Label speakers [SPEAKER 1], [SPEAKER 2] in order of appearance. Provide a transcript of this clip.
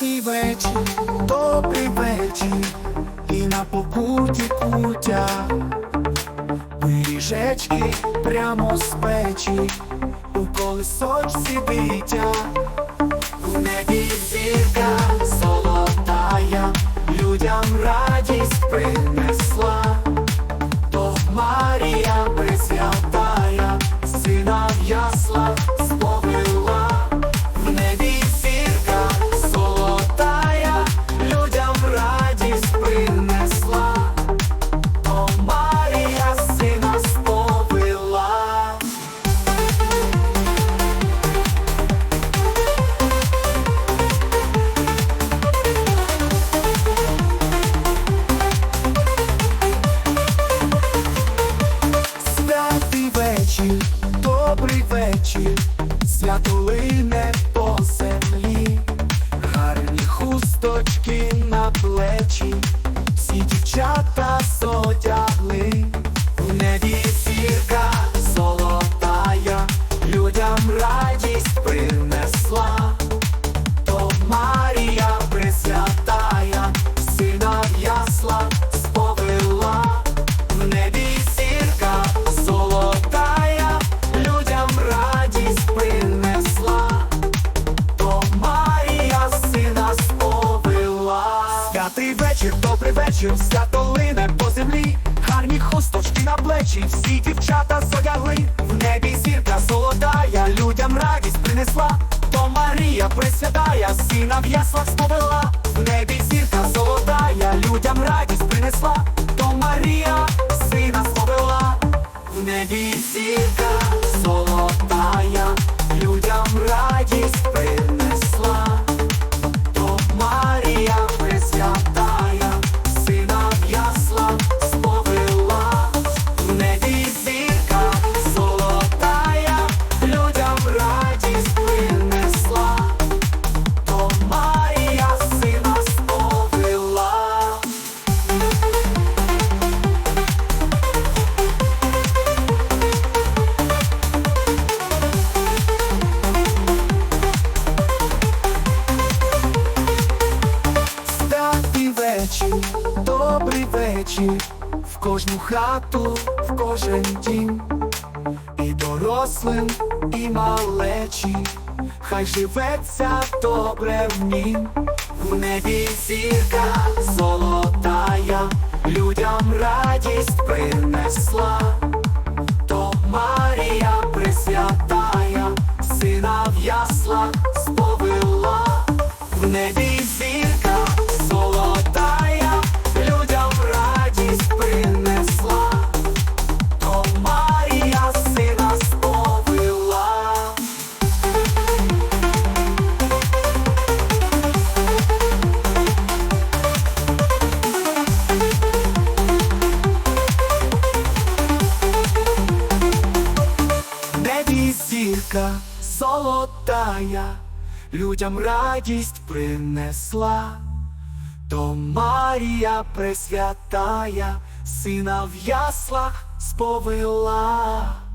[SPEAKER 1] вечір, добрий вечір, і на покуті путя, пиріжечки прямо з печі, у колесочці дитя, у небі зірка вечір, добрий вечір, свято лине по землі, гарні хусточки на плечі, всі дівчата содягли в небі вечір, свято лине по землі, гарні хусточки на плечі, всі дівчата зодягли. В небі зірка золотая, людям радість принесла, то Марія Пресвятая, сина в яслах сповела. В небі зірка золотая, людям радість принесла, кожну хату, в кожен дім, і дорослим, і малечі, хай живеться добре в нім, в небі зірка золотая, людям радість принесла, то Марія Пресвятая, сина в яслах сповела. В небі зірка золотая, людям радість принесла, то Марія Пресвятая, сина в яслах сповила.